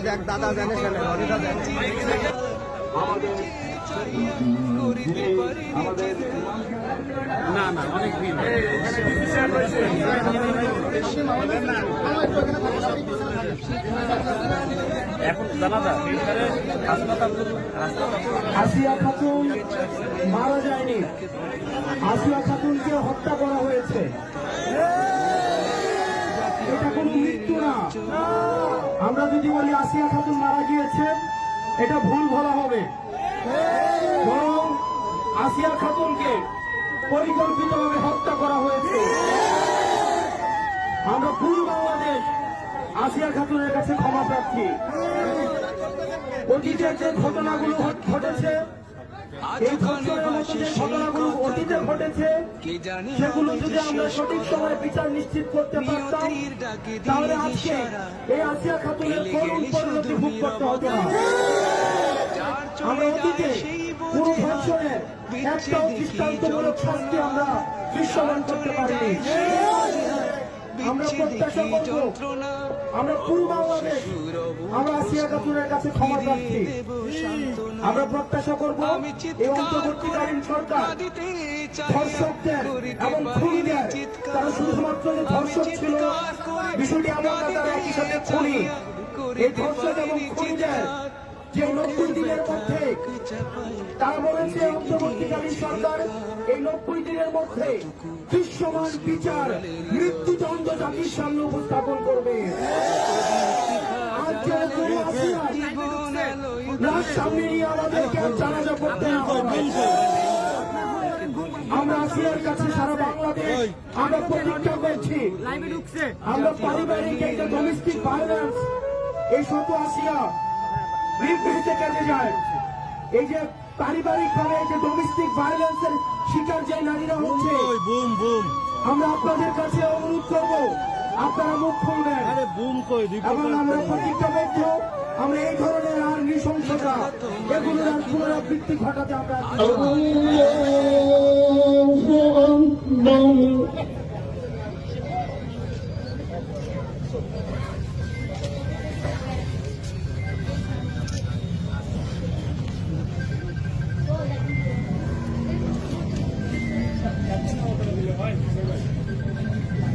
দেখ না না অনেক ভিড় জানাজা খাতুন মারা যায়নি। হত্যা করা হয়েছে। আমরা যদি বলি আসিয়া খাতুন মারা গিয়েছে, এটা ভুল বলা হবে। বরং আসিয়া খাতুনকে পরিকল্পিতভাবে হত্যা করা হয়েছে। আমরা পুরো বাংলাদেশ আসিয়া খাতুনের কাছে ক্ষমা প্রার্থী। অতীতের যে ঘটনাগুলো ঘটেছে এই ঘটনাগুলো অতীতে ঘটেছে সেগুলো যদি আমরা সঠিক সময়ে বিচার নিশ্চিত করতে পারতাম তাহলে আজকে এই আসিয়া খাতুনের করুণ পরিণতি ভোগ করতে হতো না আমরা অতীতে পুরো ধর্ষণের একটাও দৃষ্টান্তমূলক শাস্তি আমরা দৃশ্যমান করতে পারিনি। আমরা প্রত্যাশা করব। আমরা পুরো বাংলাদেশ আমরা আসিয়া খাতুনের কাছে ক্ষমা প্রার্থী। আমরা প্রত্যাশা করব এই অন্তর্বর্তীকালীন সরকার। ধর্ষকদের এবং খুনিদের। তারা শুধুমাত্র যে ধর্ষক ছিল বিষয়টি তারা একই সাথে খুনি। এই ধর্ষক এবং খুনিদের যে নব্বই দিনের মধ্যে, তারা বলেছে অন্তর্বর্তীকালীন সরকার, এই নব্বই দিনের মধ্যে দৃশ্যমান বিচার, মৃত্যুদণ্ড জাতির সামনে উপস্থাপন করবে। আমরা আসিয়ার কাছে সারা বাংলাদেশ আমরা পারিবারিক একটা ডোমেস্টিক ভায়োলেন্স এই শত আসিয়া বিবৃতিতে কেটে যায় এই যে পারিবারিক ভাবে যে ডোমেস্টিক ভায়োলেন্সের শিকার যে নারীরা হচ্ছে বুম বুম আমরা আপনাদের কাছে অনুরোধ করব আপনারা মুখ খুলবেন আরে বুম কই এবং আমরা প্রতিজ্ঞাবদ্ধ আমরা এই ধরনের আর নৃশংসতা এগুলোর আর পুনরাবৃত্তি ঘটাতে আমরা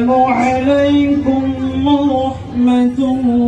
عليكم ورحمة الله